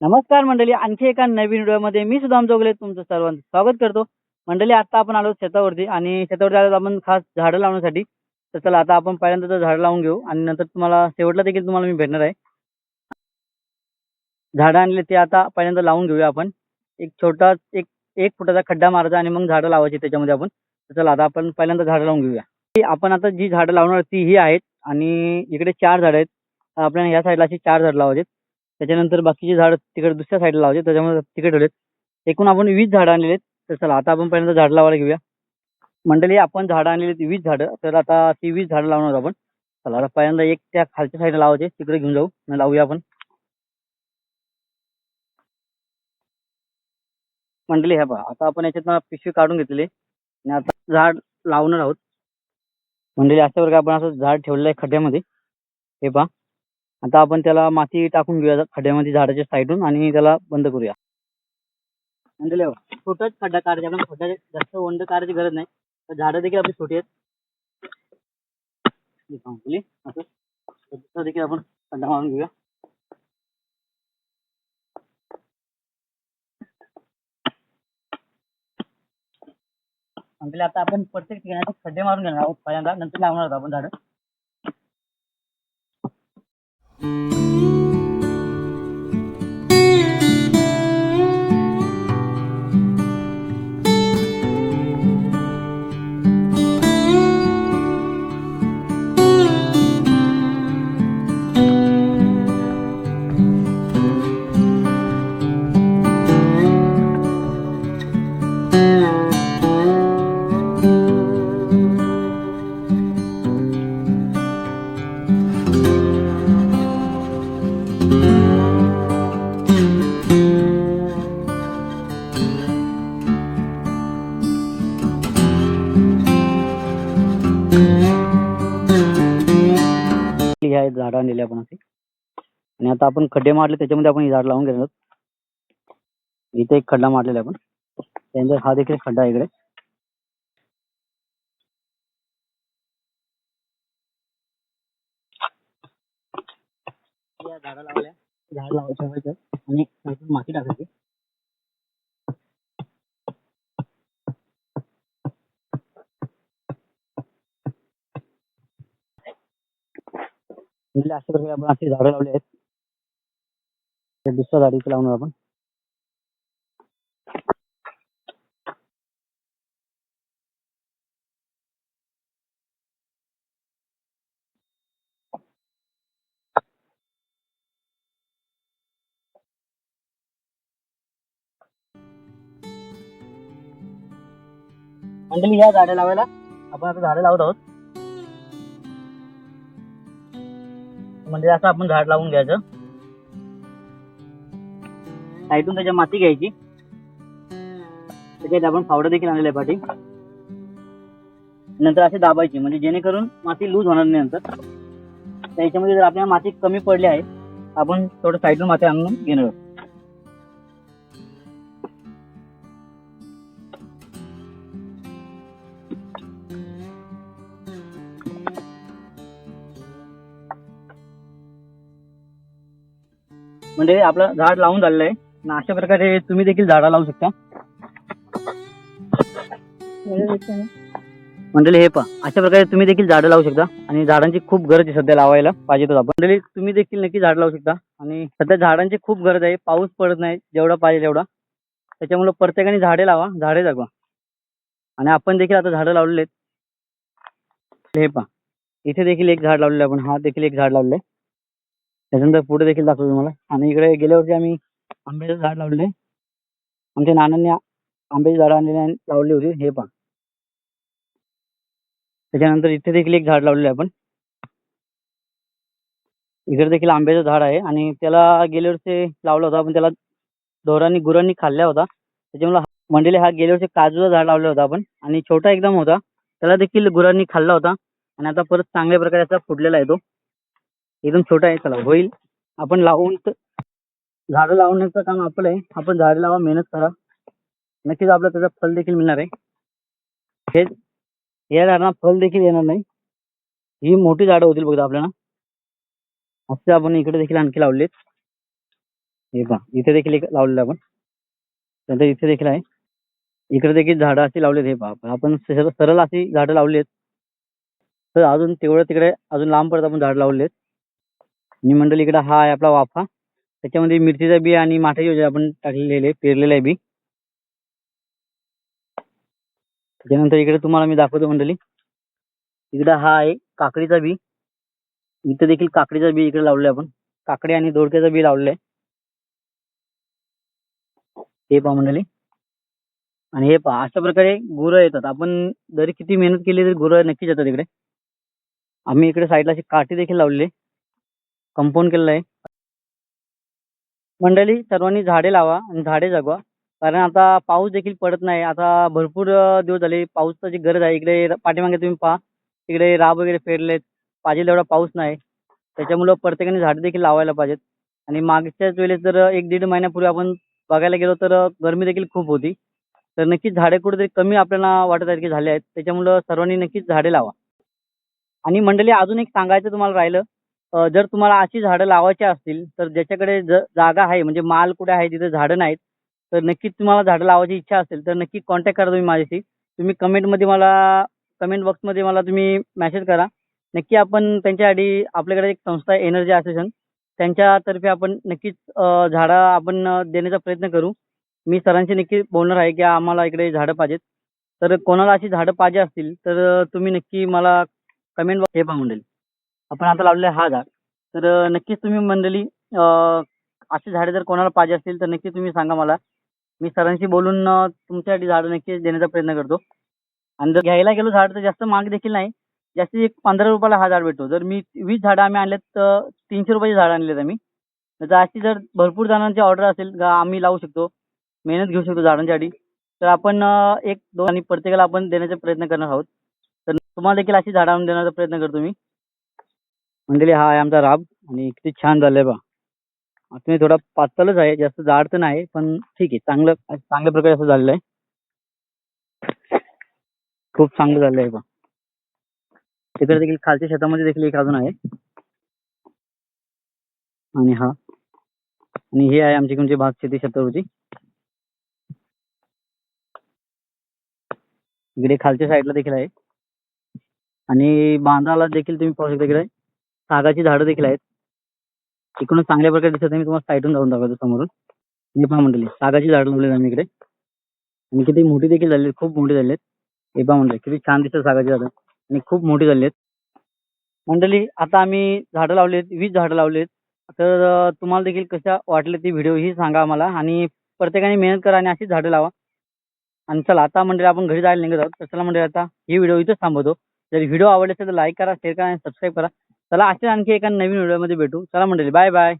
नमस्कार मंडळी आणखी एका नवीन व्हिडिओमध्ये मी सुद्धा जोगले तुमचं सर्वांचं स्वागत करतो. मंडळी आता आपण आलो शेतावरती आणि शेतावरती आलो आपण खास झाडं लावण्यासाठी. तर चला आता आपण पहिल्यांदा तर झाडं लावून घेऊ आणि नंतर तुम्हाला शेवटला देखील तुम्हाला मी भेटणार आहे. झाडं आणले ते आता पहिल्यांदा लावून घेऊया आपण. एक छोटा एक एक फुटाचा खड्डा मारायचा आणि मग झाडं लावायची त्याच्यामध्ये आपण. तर चला आता आपण पहिल्यांदा झाडं लावून घेऊया. आपण आता जी झाडं लावणार ती ही आहेत आणि इकडे चार झाडं आहेत. आपल्याला ह्या साईडला अशी चार झाडं लावायची त्याच्यानंतर बाकीचे झाड तिकडे दुसऱ्या साईडला लावले त्याच्यामुळे तिकडे ठेवलेत. एकूण आपण वीस झाडं आणलेत आहेत. तर चला आता आपण पहिल्यांदा झाड लावायला घेऊया. मंडळी आपण झाडं आणलेली आहेत वीस झाडं. तर आता ती वीस झाडं लावणार आहोत आपण. चला आता पहिल्यांदा एक त्या खालच्या साईडला लावायचे. तिकडे घेऊन जाऊ. लावूया आपण. मंडळी ह्या पहा. आता आपण याच्यातनं पिशवी काढून घेतलेली आणि आता झाड लावणार आहोत. मंडळी अशा प्रकारे आपण असं झाड ठेवलेलं आहे खड्ड्यामध्ये. हे पहा. आता आपण त्याला माती टाकून घेऊया खड्ड्यामध्ये झाडाच्या साईडून आणि त्याला बंद करूया. म्हणजे छोटाच खड्डा काढायचा आपण खड्डा जास्त वंड काढायची गरज नाही. तर झाडं देखील आपली छोटी आहेत. असं. देखील आपण खड्डा मारून घेऊया. म्हणजे आता आपण प्रत्येक ठिकाणी खड्डे मारून घेणार आहोत पहिल्यांदा नंतर लावणार आहोत आपण झाडं. झाडं आणलेली आपण असे आणि आता आपण खड्डे मारले त्याच्यामध्ये आपण हे झाड लावून घेणार आहोत. इथे एक खड्डा मारलेला आपण. त्यानंतर हा देखील खड्डा इकडे. या लावल्या. झाड लावायचं आणि माती टाकायची. म्हणजे अशा प्रकारे आपण अशी झाडं लावली आहेत. ते दुसऱ्या झाड इथे लावणार आपण. मंडळी या झाडं लावायला आपण आता झाडं लावत आहोत. म्हणजे असं आपण झाड लावून घ्यायचं. साईडून त्याच्या माती घ्यायची. त्याच्यात आपण फावडं देखील आणलेलं आहे पाठी. नंतर असे दाबायची म्हणजे जेणेकरून माती लूज होणार नाही नंतर. त्याच्यामध्ये जर आपल्याला माती कमी पडली आहे आपण थोडं साईडून माती आणून घेणार. आहोत. म्हणजे आपलं झाड लावून झालेलं आहे. आणि अशा प्रकारे तुम्ही देखील झाडं लावू शकता. मंडळी हे पहा. अशा प्रकारे तुम्ही देखील झाडं लावू शकता. आणि झाडांची खूप गरज आहे सध्या लावायला. पाहिजे आपण मंडळी तुम्ही देखील नक्की झाड लावू शकता. आणि सध्या झाडांची खूप गरज आहे. पाऊस पडत नाही. जेवढा पाहिजे तेवढा. त्याच्यामुळे प्रत्येकाने झाडे लावा. झाडे जगवा. आणि आपण देखील आता झाडं लावलेले आहेत. हे पहा. इथे देखील एक झाड लावलेलं आपण. हा देखील एक झाड लावलेलं आहे. त्याच्यानंतर पुढे देखील दाखवतो तुम्हाला. आणि इकडे गेल्या वर्षी आम्ही आंब्याचं झाड लावलेलं आहे. आमच्या नानांनी आंब्याची झाड आणलेली आणि लावली होती हे पहा. त्याच्यानंतर इथे देखील एक झाड लावलेलं आहे आपण. इकडे देखील आंब्याचं झाड आहे आणि त्याला गेल्या वर्षी लावला होता. आपण त्याला ढोरांनी गुरांनी खाल्ला होता. त्याच्यामुळे हा- मंडळी हा गेल्या वर्षी झाड लावलं होतं आपण. आणि छोटा एकदम होता. त्याला देखील गुरांनी खाल्ला होता. आणि आता परत चांगल्या प्रकारे असा फुटलेला आहे तो. एकदम छोटा आहे चला होईल. आपण लावून झाड झाडं लावण्याचं काम आपलं आहे. आपण झाडं लावा मेहनत करा. नक्कीच आपल्याला त्याचं फल देखील मिळणार आहे. हे या झाडांना फल देखील येणार नाही. ही मोठी झाडं होतील बघा आपल्याला. असे आपण इकडे देखील आणखी लावलेत. हे पहा इथे देखील एक लावलेलं आपण. नंतर इथे देखील आहे. इकडे देखील झाडं अशी लावलेत हे पहा. आपण सरळ अशी झाडं लावली आहेत तर अजून तेवढं तिकडे अजून लांब पडत आपण झाडं लावलेत. आणि मंडळी इकडे हा आहे आपला वाफा. त्याच्यामध्ये मिरचीचा बी आणि माठाची आपण टाकलेले पेरलेले पेरलेलं आहे बी. त्याच्यानंतर इकडे तुम्हाला मी दाखवतो मंडळी. इकडे हा आहे काकडीचा बी. इथं देखील काकडीचा बी इकडे लावले आपण. काकडी आणि दोडक्याचा बी लावलेलं आहे. हे पहा मंडळी. आणि हे पहा अशा प्रकारे गुरं येतात. आपण जरी किती मेहनत केली तरी गुरं नक्कीच येतात इकडे. आम्ही इकडे साईडला अशी काठी देखील लावलेली कंपाऊंड केलेलं आहे. मंडळी सर्वांनी झाडे लावा आणि झाडे जगवा. कारण आता पाऊस देखील पडत नाही. आता भरपूर दिवस झाले पाऊसची गरज आहे. इकडे पाठीमागे तुम्ही पहा. इकडे राब वगैरे पेरलेत. पाहिजे तेवढा पाऊस नाही. त्याच्यामुळं प्रत्येकाने झाडे देखील लावायला पाहिजेत. आणि मागच्याच वेळेस जर एक दीड महिन्यापूर्वी आपण बघायला गेलो तर गरमी देखील खूप होती. तर नक्कीच झाडे कुठेतरी कमी आपल्याला वाटत आहेत की झाले आहेत. त्याच्यामुळं सर्वांनी नक्कीच झाडे लावा. आणि मंडळी अजून एक सांगायचं तुम्हाला राहिलं. जर तुम्हाला अशी झाडं लावायची असतील तर ज्याच्याकडे ज जागा आहे म्हणजे माल कुठे आहे तिथे झाडं नाहीत तर नक्कीच तुम्हाला झाडं लावायची इच्छा असेल तर नक्की कॉन्टॅक्ट करा तुम्ही माझ्याशी. तुम्ही कमेंटमध्ये मला कमेंट बॉक्समध्ये मला तुम्ही मेसेज करा. नक्की आपण त्यांच्यासाठी आपल्याकडे एक संस्था आहे एनर्जी असोसिएशन त्यांच्यातर्फे आपण नक्कीच झाडं आपण देण्याचा प्रयत्न करू. मी सरांशी नक्की बोलणार आहे की आम्हाला इकडे झाडं पाहिजेत. तर कोणाला अशी झाडं पाहिजे असतील तर तुम्ही नक्की मला कमेंट हे पाहून देईल. आपण आता लावलेलं आहे हा झाड. तर नक्कीच तुम्ही मंडळी अशी झाडे जर कोणाला पाहिजे असतील तर नक्की तुम्ही सांगा मला. मी सरांशी बोलून तुमच्यासाठी झाडं नक्कीच देण्याचा प्रयत्न करतो. आणि जर घ्यायला गेलो झाड तर जास्त महाग देखील नाही. जास्तीत एक पंधरा रुपयाला हा झाड भेटतो. जर मी वीस झाडं आम्ही आणलेत तर तीनशे रुपयाची झाडं आणलेत आम्ही. तर अशी जर भरपूर जणांची ऑर्डर असेल का आम्ही लावू शकतो. मेहनत घेऊ शकतो झाडांसाठी तर आपण एक दोन आणि प्रत्येकाला आपण देण्याचा प्रयत्न करणार आहोत. तर तुम्हाला देखील अशी झाडं आणून देण्याचा प्रयत्न करतो मी. मंडळी हा आहे आमचा राब आणि किती छान झालंय बा तुम्ही थोडा पातळच आहे जास्त जाड तर नाही पण ठीक आहे चांगलं चांगल्या प्रकारे असं झालेलं आहे खूप चांगलं झालं आहे बा तिकडे देखील खालच्या शेतामध्ये देखील एक अजून आहे. आणि हा. आणि हे आहे आमची कोणती भात शेती शेतावरची. इकडे खालच्या साईडला देखील आहे. आणि बांधाला देखील तुम्ही पाहू शकता इकडे. सागाची झाडं देखील आहेत. इकडून चांगल्या प्रकारे दिसत आहे. मी तुम्हाला साईडून जाऊन दाखवतो समोरून. हे पहा मंडळी सागाची झाडं लावलेली आम्ही इकडे. आणि किती मोठी देखील झाली खूप मोठी झाली आहेत. हे पहा मंडळी किती छान दिसतात सागाची झाडं. आणि खूप मोठी झाली आहेत. मंडळी आता आम्ही झाडं लावली आहेत. वीस झाडं लावली आहेत. तर तुम्हाला देखील कशा वाटले ती व्हिडिओ ही सांगा आम्हाला. आणि प्रत्येकाने मेहनत करा आणि अशीच झाडं लावा. आणि चला आता मंडळी आपण घरी जायला निघत आहोत. तर चला मंडळी आता ही व्हिडिओ इथंच थांबवतो. जर व्हिडिओ आवडले असेल तर लाईक करा शेअर करा आणि सबस्क्राईब करा. चला अशाच आणखी एका नवीन व्हिडिओमध्ये भेटू. चला मंडळी बाय बाय.